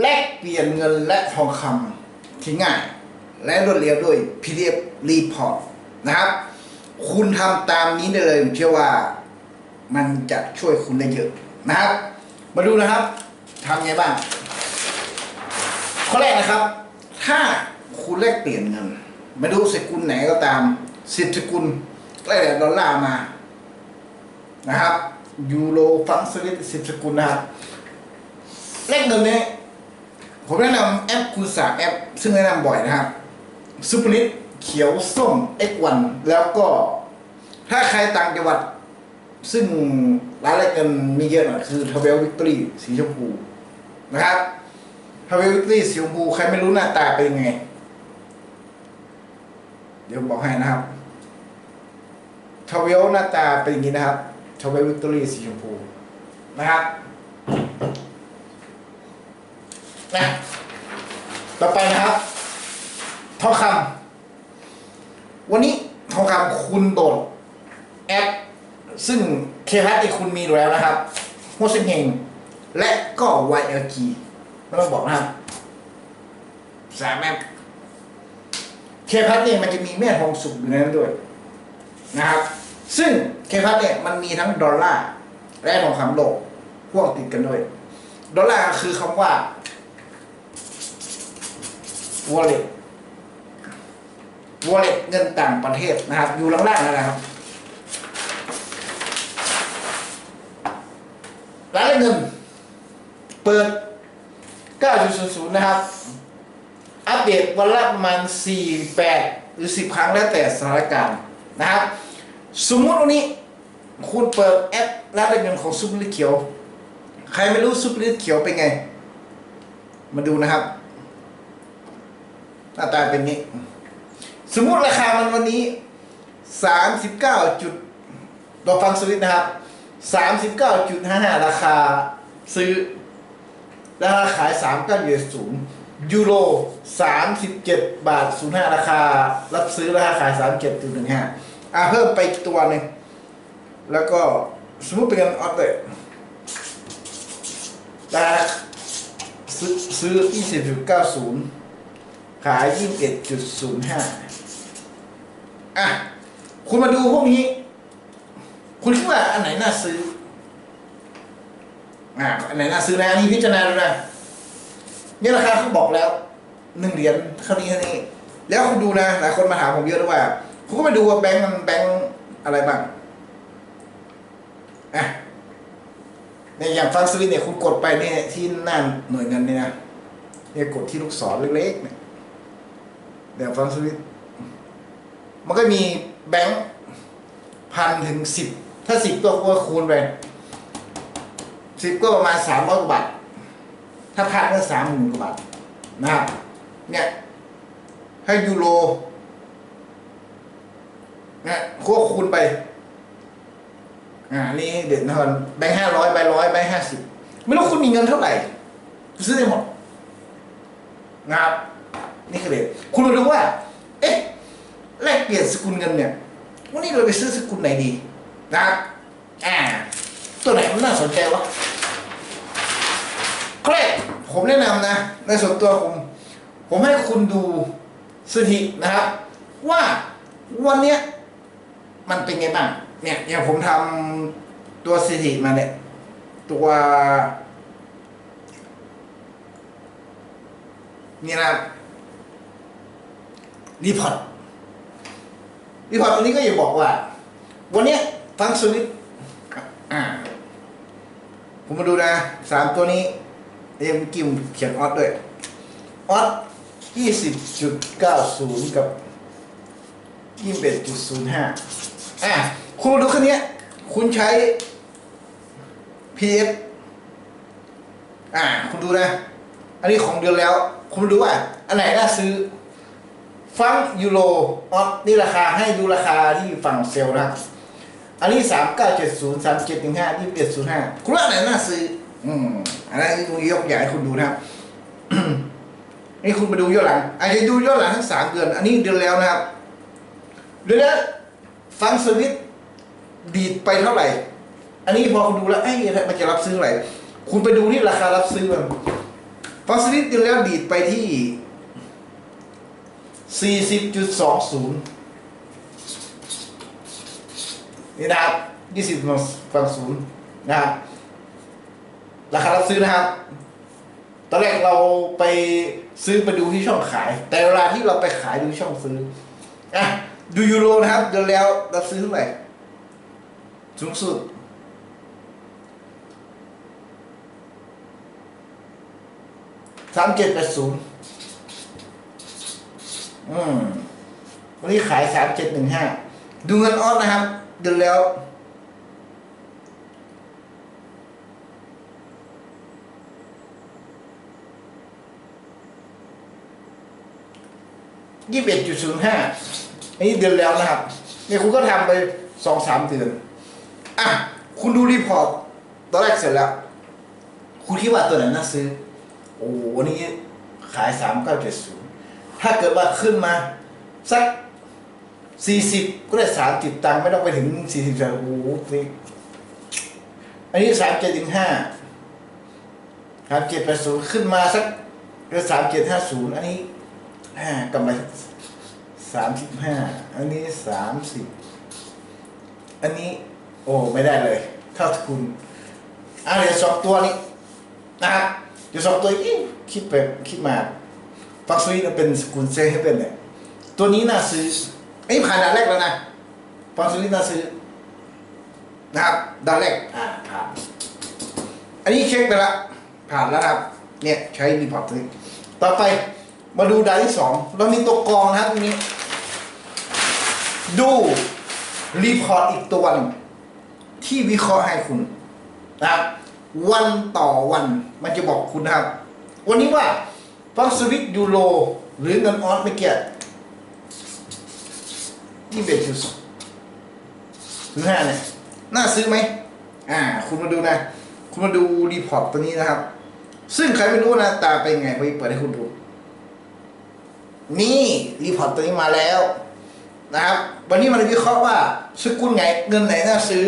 แลกเปลี่ยนเงินและทองคำที่ง่าย และรวดเร็วด้วย PDF Report นะครับ คุณทำตามนี้ได้เลยผมเชื่อว่ามันจะช่วยคุณได้เยอะนะครับ มาดูนะครับทำไงบ้างข้อแรกนะครับ ถ้าคุณแลกเปลี่ยนเงิน ไม่รู้สกุลไหนก็ตามสิบสกุลแลกดอลลาร์มานะครับยูโรฟังสวิตสิบสกุลนะครับแลกเงินเนี่ย ผมแนะนำแอปคูสาแอป ซึ่งแนะนำบ่อยนะครับซูเปอร์ลิตเขียวส้ม X1 แล้วก็ ถ้าใครต่างจังหวัด ซึ่งร้านแลกเงินมีเยอะหน่อยคือทาเวลวิกตอรี่สีชมพูนะครับทาเวลวิกตอรี่สีชมพู ใครไม่รู้หน้าตาเป็นยังไง เดี๋ยวบอกให้นะครับทาเวลหน้าตาเป็นอย่างนี้นะครับทาเวลวิกตอรี่สีชมพูนะครับ นะต่อไปนะครับทองคำวันนี้ทองคำคุณโดดแอปซึ่งเคพัทที่คุณมีอยู่แล้วนะครับโฮซิงเฮงและก็ YLG ไม่ต้องบอกนะครับสามแอปเคพัทเนี่ยมันจะมีแม่ทองสุกอยู่ในนั้นด้วยนะครับ ซึ่งเคพัทเนี่ยมันมีทั้งดอลลาร์และทองคำโลกพ่วงติดกันด้วย ดอลลาร์คือคำว่า wallet wallet เงินต่างประเทศนะครับ อยู่ล่างๆนั่นนะครับร้านเงิน เปิด 9.00 นะครับ อัปเดตวันละประมาณ 48 หรือ 10 ครั้งแล้วแต่สถานการณ์นะครับ สมมุติวันนี้ คุณเปิดแอปร้านเงินของซุปเปอร์เขียว ใครไม่รู้ซุปเปอร์เขียวเป็นไง มาดูนะครับ น้าตาเป็นนี้ สมมุติราคามันวันนี้39จุดตัวฟังสวิตนะครับ39.55ราคาซื้อราคาขาย39.0ยูโร37บาท05ราคา รับซื้อราคาขาย37.15อะเพิ่มไปตัวหนึ่งแล้วก็สมมุติเป็นเงินออสเลยราคาซื้อซื้อ20.90 ขาย 21.05 อะ คุณมาดูพวกนี้ คุณคิดว่าอันไหนน่าซื้อ อะ อันไหนน่าซื้อนะอันนี้พิจารณาดูนะนี่ราคาเขาบอกแล้วหนึ่งเหรียญเท่านี้เท่านี้ แล้วคุณดูนะหลายคนมาถามผมเยอะด้วยว่า คุณก็ไปดูว่าแบงก์มันแบงก์อะไรบ้างอะเนี่ยอย่างฟังสวิตเนี่ยคุณกดไปเนี่ยที่หน้าหน่วยเงินเนี่ยนะเนี่ยกดที่ลูกศรเล็กๆเนี่ย เดี๋ยวฟังสวิตมันก็มีแบงค์พันถึงสิบถ้าสิบก็คูณไปสิบก็ประมาณสามร้อยกว่าบาท ถ้าพันก็สามหมื่นกว่าบาทนะครับเนี่ยให้ยูโรเนี่ยควบคูณไป อ่า นี่เด็ดนะครแบงค์ห้าร้อยใบร้อยใบห้าสิบไม่รู้คุณมีเงินเท่าไหร่ ซื้อได้หมดนะครับ นี่คือเด็ดคุณมาดูว่า เอ๊ะแลกเปลี่ยนสกุลเงินเนี่ยวันนี้เราไปซื้อสกุลไหนดีนะครับอ่าตัวไหนมันน่าสนใจวะก็เลยผมแนะนำนะ ในส่วนตัวผม ผมให้คุณดูสถิตินะครับ ว่าวันเนี้ยมันเป็นไงบ้าง เนี่ยอย่างผมทำตัวสถิติมาเนี่ยตัวนี่นะครับ รีพอร์ตรีพอร์ตตรงนี้ก็อย่าบอกว่า วันเนี้ยฟังสวิตช์อ่าผมมาดูนะสามตัวนี้เอ็มกิมเขียนออสด้วยออสยี่สิบจุดเก้าศูนย์กับยี่สิบเอ็ดจุดศูนย์ห้าอ่าคุณมาดูคันนี้ยคุณใช้ PS อ่า คุณดูนะ อันนี้ของเดือนแล้ว คุณดูว่า อันไหนน่าซื้อ ฟังยูโรออสนี่ราคาให้ดูราคาที่ฝั่งเซลล์นะครับ อันนี้สามเก้าเจ็ดศูนย์สามเจ็ดหนึ่งห้ายี่สิบเอ็ดศูนย์ห้าคุณว่าอันไหนน่าซื้อ อืมอันนี้ยกใหญ่ให้คุณดูนะครับนี่คุณไปดูย้อนหลัง อาจจะดูย้อนหลังทั้งสามเดือน อันนี้เดือนแล้วนะครับ เดือนแล้วฟังสวิตดีดไปเท่าไหร่ อันนี้พอคุณดูแล้ว เอ้ยมันจะรับซื้อเท่าไหร่ คุณไปดูที่ราคารับซื้อมันฟอสซิลิตอยู่แล้วดีดไปที่ 40.20 นี่นะครับ 20ฝั่งศูนย์นะครับราคารับซื้อนะครับ ตอนแรกเราไปซื้อไปดูที่ช่องขาย แต่เวลาที่เราไปขายดูช่องซื้ออะดูยูโรนะครับเดือนแล้วรับซื้อเท่าไหร่สูงสุดสามเจ็ดแปดศูนย์ อืมวันนี้ขายสามเจ็ดหนึ่งห้าดูเงินออนนะครับเดือนแล้ว ยี่สิบเอ็ดจุดศูนย์ห้าอันนี้เดือนแล้วนะครับเนี่ยคุณก็ทำไปสองสามเดือน อะ คุณดูรีพอร์ตตอนแรกเสร็จแล้ว คุณคิดว่าตัวไหนน่าซื้อ โอ้วันนี้ขายสามเก้าเจ็ดศูนย์ ถ้าเกิดว่าขึ้นมา สักสี่สิบก็ได้สามจิตตังค์ไม่ต้องไปถึงสี่สิบโอ้โหนี่อันนี้สามเจ็ดถึงห้าสามเจ็ดแปดศูนย์ขึ้นมาสักเดือสามเจ็ดห้าศูนย์อันนี้ห้ากำไรสามสิบห้าอันนี้สามสิบอันนี้ โอ้ไม่ได้เลย เท่าทุนอะเดี๋ยวสองตัวนี้นะครับเดี๋ยวสองตัวอีกคิดไปคิดมา ฟักซุยเป็นสกุลเซให้เป็นเนี่ยตัวนี้น่าซื้อไอ้ผ่านด่านแรกแล้วนะฟักซุยน่าซื้อนะครับด่านแรกอ่าผ่านอันนี้เช็คไปละผ่านแล้วครับ เนี่ยใช้รีพอร์ตตัวนี้ต่อไปมาดูด่านที่สองเรามีตัวกรองนะครับตรงนี้ ดูรีพอร์ตอีกตัวหนึงที่วิเคราะห์ให้คุณนะครับวันต่อวันมันจะบอกคุณนะครับ วันนี้ว่า ฟังสวิตยูโรหรือเงินออสไม่เกี่ยที่เบจุสถึงห้าเนี่ยน่าซื้อไหมอ่า คุณมาดูนะ คุณมาดูรีพอร์ตตัวนี้นะครับ ซึ่งใครไม่รู้นะตาเป็นไงไปเปิดให้คุณดู นี่รีพอร์ตตัวนี้มาแล้วนะครับ วันนี้มันวิเคราะห์ว่าสกุลไหนเงินไหนน่าซื้อ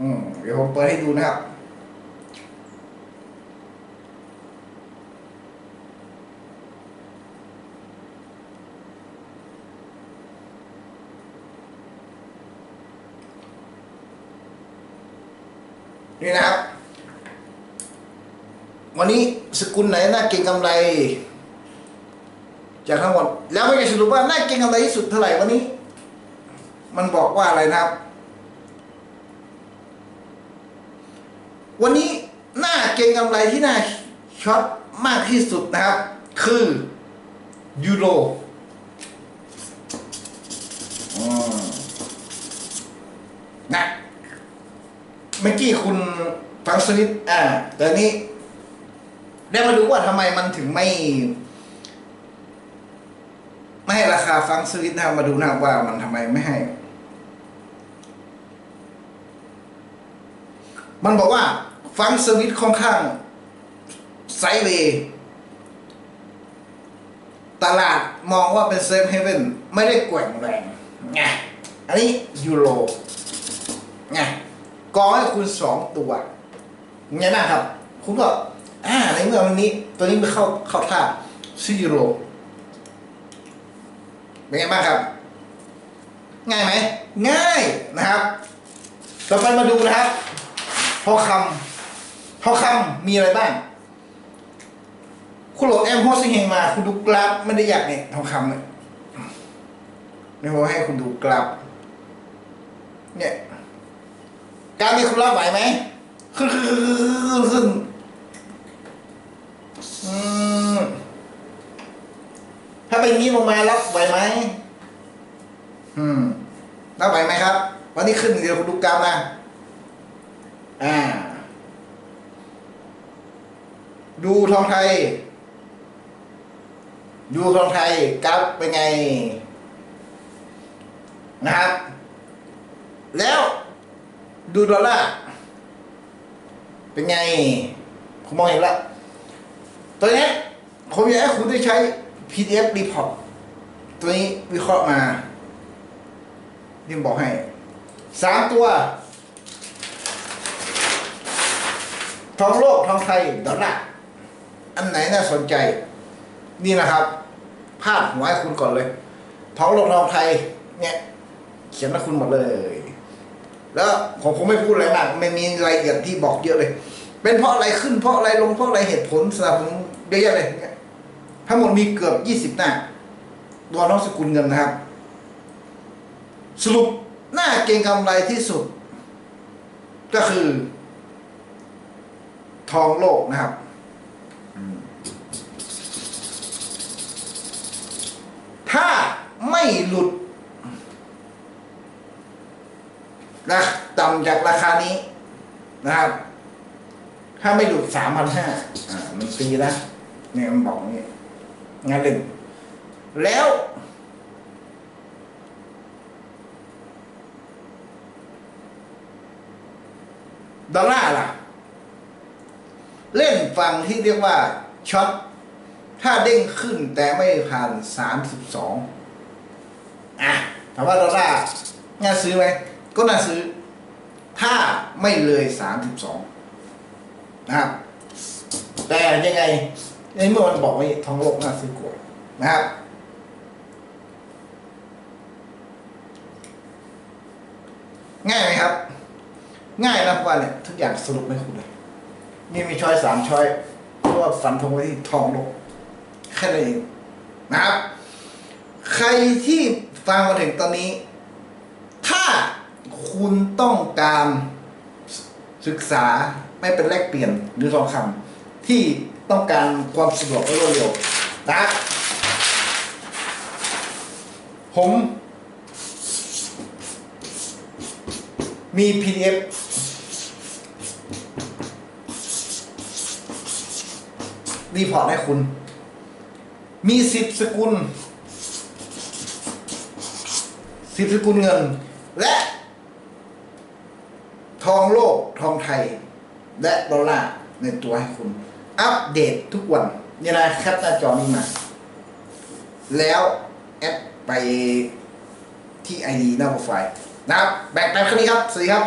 อืมเดี๋ยวผมเปิดให้ดูนะครับ นี่นะครับ วันนี้สกุลไหนน่าเก่งกำไร จากทั้งหมด แล้วไม่ได้สรุปว่าน่าเก่งกำไรที่สุดเท่าไหร่วันนี้ มันบอกว่าอะไรนะครับ วันนี้หน้าเก่งกำไรที่น่าช็อตมากที่สุดนะครับ คือยูโรอืมนะ เมื่อกี้คุณฟังสวิตอ่าแต่นี้ได้มาดูว่าทำไมมันถึงไม่ ไม่ให้ราคาฟังสวิตนะครับมาดูนะครับว่ามันทำไมไม่ให้ มันบอกว่าฟังสวิตค่อนข้างไซเวย์ตลาดมองว่าเป็นเซฟเฮเว่นไม่ได้แกว่งแรงไงอันนี้ยูโรไง กองให้คุณสองตัวไงบ้างครับ คุณก็อ่าในเมื่อวันนี้ ตัวนี้ไปเข้าเข้าท่าซื้อยูโรเป็นไงบ้างครับ ง่ายไหมง่ายนะครับต่อไปมาดูนะครับทองคำทองคำมีอะไรบ้าง คุณโหลดแอมโฮสเฮงมา คุณดูกราฟไม่ได้อยากเนี่ยทองคำเนี่ยไม่พอให้คุณดูกราฟเนี่ย กาฟนี้คุณรับไหวไหมขึ้นขึ้นขึ้นขึ้นขึ้นอืมถ้าเป็นงนี้ลงมารับไหวไหมอืมรับไหวไหมครับ วันนี้ขึ้นเดี๋ยวคุณดูกราฟนะอ่า ดูทองไทย ดูทองไทยกราฟเป็นไง นะครับ แล้ว ดูดอลลาร์เป็นไง ผมมองเห็นแล้วตัวนี้ผมอยากให้คุณได้ใช้ PDF report ตัวนี้วิเคราะห์มาที่บอกให้สามตัวททองโลก ทองไทย ดอลลาร์ อันไหนน่าสนใจ นี่นะครับ พาดหัวให้คุณก่อนเลย ทองโลก ทองไทย เนี่ย เขียนให้คุณหมดเลย แล้วผมคงไม่พูดอะไรมากไม่มีรายละเอียดที่บอกเยอะเลย เป็นเพราะอะไรขึ้นเพราะอะไรลงเพราะอะไรเหตุผลสำหรับเยอะแยะเลยเนี่ยทั้งหมดมีเกือบยี่สิบหน้าตัวน้องสกุลเงินนะครับ สรุปหน้าเก่งกำไรที่สุด ก็คือ ทองโลกนะครับถ้าไม่หลุด นะต่ำจากราคานี้นะครับ ถ้าไม่หลุดสามพันห้ามันปีนะเนี่ยมันบอกนี้งานหนึ่งแล้วดอลลาร์ล่ะ เล่นฝั่งที่เรียกว่าช็อตถ้าเด้งขึ้นแต่ไม่ผ่านสามสิบสองอะถามว่าดอลลาร์น่าซื้อไหม ก็น่าซื้อ ถ้าไม่เลยสามสิบสองนะครับ แต่ยังไงในเมื่อมันบอกว่าทองโลกน่าซื้อกว่านะครับง่ายไหมครับ ง่ายนะเพราะว่าเนี่ยทุกอย่างสรุปให้คุณเลยนี่มีช้อยสามช้อยเพราะว่าฟันธงไว้ที่ทองโลกแค่นั้นเองนะครับ ใครที่ฟังมาถึงตอนนี้ คุณต้องการศึกษาไม่เป็นแลกเปลี่ยนหรือทองคำที่ต้องการความสะดวกและรวดเร็วนะผม มี PDF รีพอร์ตให้คุณ มีสิบสกุลสิบสกุลเงิน และ ทองโลกทองไทย และดอลลาร์ในตัวให้คุณ อัปเดตทุกวันนี่นะแคปหน้าจอนี้มา แล้วแอดไปที่ ID หน้าโปรไฟล์นะครับ แบ่งปันครั้งนี้ครับ สวัสดีครับ